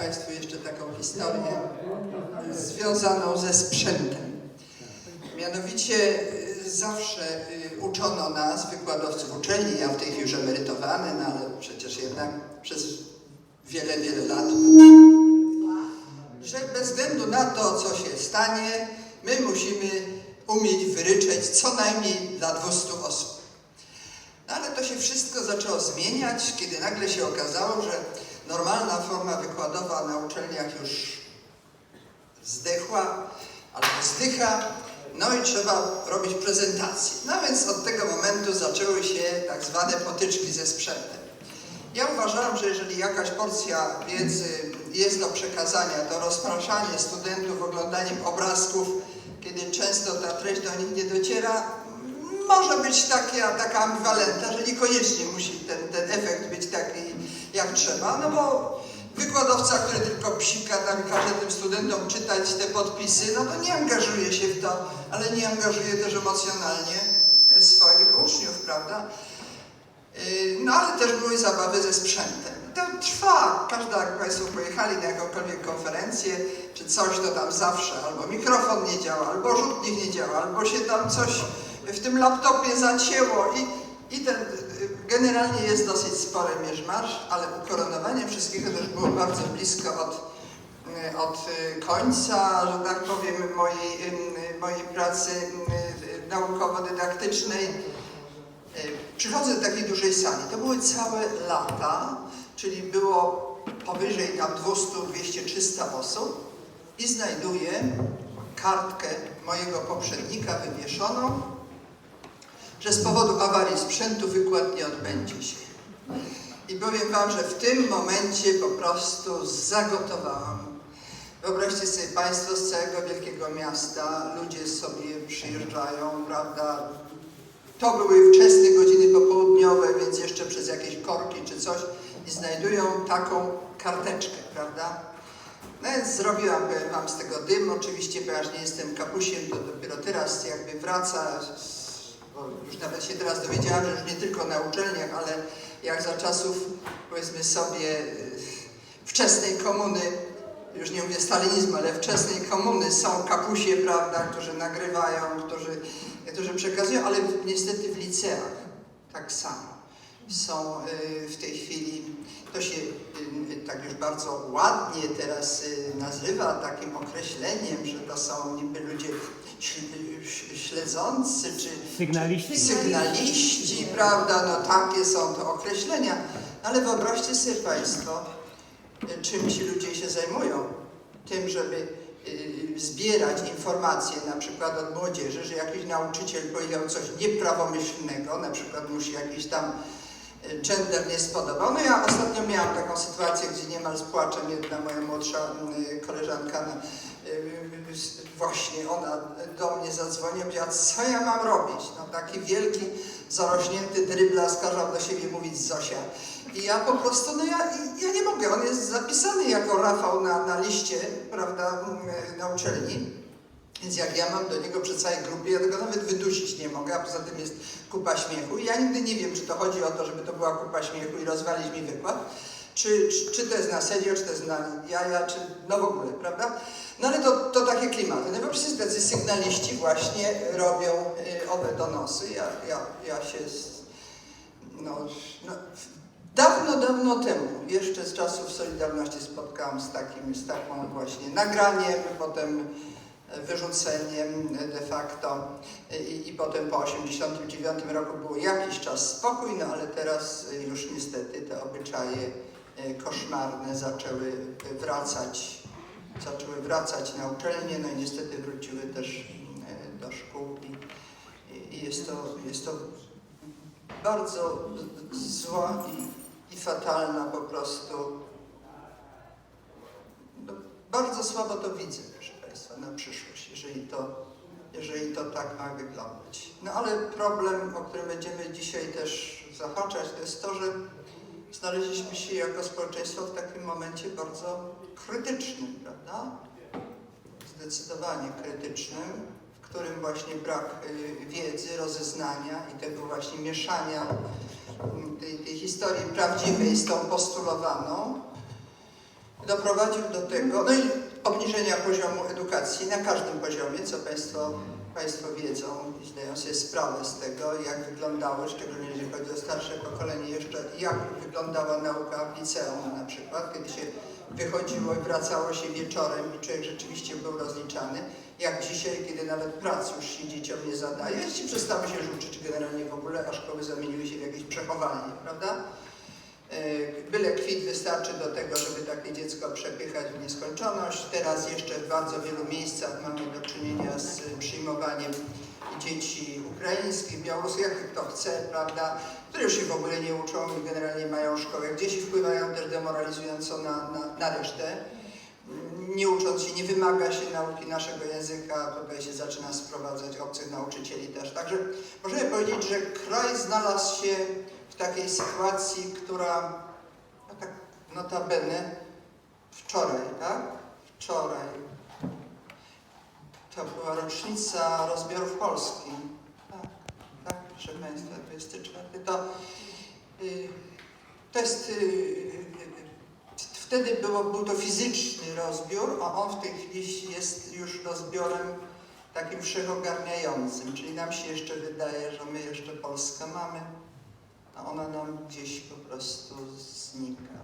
Państwu jeszcze taką historię związaną ze sprzętem. Mianowicie y, zawsze y, uczono nas, wykładowców uczelni, ja w tej chwili już emerytowany, no ale przecież jednak przez wiele, wiele lat, że bez względu na to, co się stanie, my musimy umieć wyryczeć co najmniej dla 200 osób. No ale to się wszystko zaczęło zmieniać, kiedy nagle się okazało, że normalna forma wykładowa na uczelniach już zdechła albo zdycha, no i trzeba robić prezentacje. No więc od tego momentu zaczęły się tak zwane potyczki ze sprzętem. Ja uważam, że jeżeli jakaś porcja wiedzy jest do przekazania, to rozpraszanie studentów oglądaniem obrazków, kiedy często ta treść do nich nie dociera, może być taka, taka ambiwalentna, że niekoniecznie musi ten, ten efekt być taki jak trzeba, no bo wykładowca, który tylko psika, tam każe tym studentom czytać te podpisy, no to nie angażuje się w to, ale nie angażuje też emocjonalnie swoich uczniów, prawda? Yy, No ale też były zabawy ze sprzętem. To trwa. Każda, jak Państwo pojechali na jakąkolwiek konferencję, czy coś, to tam zawsze albo mikrofon nie działa, albo rzutnik nie działa, albo się tam coś w tym laptopie zacięło i, i ten, generalnie jest dosyć spory mierzmarz, ale ukoronowanie wszystkiego też było bardzo blisko od, yy, od yy, końca, że tak powiem, mojej, yy, mojej pracy naukowo-dydaktycznej. E, Przychodzę do takiej dużej sali. To były całe lata, czyli było powyżej tam 200, 200, 300 osób i znajduję kartkę mojego poprzednika wywieszoną, że z powodu awarii sprzętu wykład nie odbędzie się. I powiem Wam, że w tym momencie po prostu zagotowałam. Wyobraźcie sobie Państwo z całego wielkiego miasta, ludzie sobie przyjeżdżają, prawda, to były wczesne godziny popołudniowe, więc jeszcze przez jakieś korki czy coś i znajdują taką karteczkę, prawda? No więc zrobiłam powiem wam z tego dym, oczywiście, ponieważ nie jestem kapusiem, to dopiero teraz jakby wraca, z- bo już nawet się teraz dowiedziałam, że już nie tylko na uczelniach, ale jak za czasów, powiedzmy sobie, y, wczesnej komuny, już nie mówię stalinizmu, ale wczesnej komuny są kapusie, prawda, którzy nagrywają, którzy, którzy przekazują, ale niestety w liceach tak samo. Są y, w tej chwili, to się y, tak już bardzo ładnie teraz nazywa takim określeniem, że to są niby ludzie ś- śledzący czy Sygnaliści. sygnaliści, prawda, no takie są to określenia. Ale wyobraźcie sobie Państwo, czym ci ludzie się zajmują. Tym, żeby y, zbierać informacje na przykład od młodzieży, że jakiś nauczyciel powiedział coś nieprawomyślnego, na przykład mu się jakiś tam y, gender nie spodobał. No ja ostatnio miałam taką sytuację, gdzie niemal z płaczem jedna moja młodsza y, koleżanka na, s- właśnie ona do mnie zadzwoniła, powiedziała, co ja mam robić? No taki wielki, zarośnięty dryblas kazał do siebie mówić Zosia. I ja po prostu, no ja, ja nie mogę, on jest zapisany jako Rafał na, na liście, prawda, mm, na uczelni. Więc jak ja mam do niego przy całej grupie, ja tego nawet wydusić nie mogę, a poza tym jest kupa śmiechu. I ja nigdy nie wiem, czy to chodzi o to, żeby to była kupa śmiechu i rozwalić mi wykład, czy, czy, to jest na serio, czy to jest na jaja, czy no w ogóle, prawda? No ale to, to takie klimaty. No bo przecież tacy sygnaliści właśnie robią y, owe donosy. Ja, ja, ja się, no, no, dawno, dawno temu, jeszcze z czasów Solidarności spotkałam z takim, z taką właśnie nagraniem, potem wyrzuceniem de facto i, i potem po 1989 roku było jakiś czas spokój, no ale teraz już niestety te obyczaje koszmarne zaczęły wracać, zaczęły wracać na uczelnie, no i niestety wróciły też e, do szkół i jest, to, jest to bardzo zła i, i fatalna po prostu no, bardzo słabo to widzę, proszę Państwa, na przyszłość, jeżeli to, jeżeli to tak ma wyglądać. No ale problem, o którym będziemy dzisiaj też zahaczać, to jest to, że znaleźliśmy się jako społeczeństwo w takim momencie bardzo krytycznym, prawda? Zdecydowanie krytycznym, w którym właśnie brak y, wiedzy, rozeznania i tego właśnie mieszania mm, tej, tej historii prawdziwej z tą postulowaną, doprowadził do tego, no i obniżenia poziomu edukacji na każdym poziomie, co Państwo, Państwo wiedzą i zdają sobie sprawę z tego, jak wyglądało, szczególnie jeżeli chodzi o starsze pokolenie jeszcze, jak wyglądała nauka w liceum na przykład, kiedy się wychodziło i wracało się wieczorem i człowiek rzeczywiście był rozliczany, jak dzisiaj, kiedy nawet prac już się dzieciom nie zadaje, jeśli przestały się uczyć generalnie w ogóle, a szkoły zamieniły się w jakieś przechowalnie, prawda? E, Byle kwit wystarczy do tego, żeby takie dziecko przepychać w nieskończoność. Teraz jeszcze w bardzo wielu miejscach mamy do czynienia z przyjmowaniem dzieci ukraińskich, białoruskich, jak kto chce, prawda, które już się w ogóle nie uczą i generalnie mają szkołę. Dzieci wpływają też demoralizująco na, na, na resztę. Nie ucząc się, nie wymaga się nauki naszego języka, tutaj się zaczyna sprowadzać obcych nauczycieli też. Także możemy powiedzieć, że kraj znalazł się takiej sytuacji, która, no tak notabene, wczoraj, tak? Wczoraj. To była rocznica rozbiorów Polski. Tak, tak, proszę Państwa, 24. To, y, to jest, y, y, wtedy było, był to fizyczny rozbiór, a on w tej chwili jest już rozbiorem takim wszechogarniającym, czyli nam się jeszcze wydaje, że my jeszcze Polskę mamy, a ona nam gdzieś po prostu znika.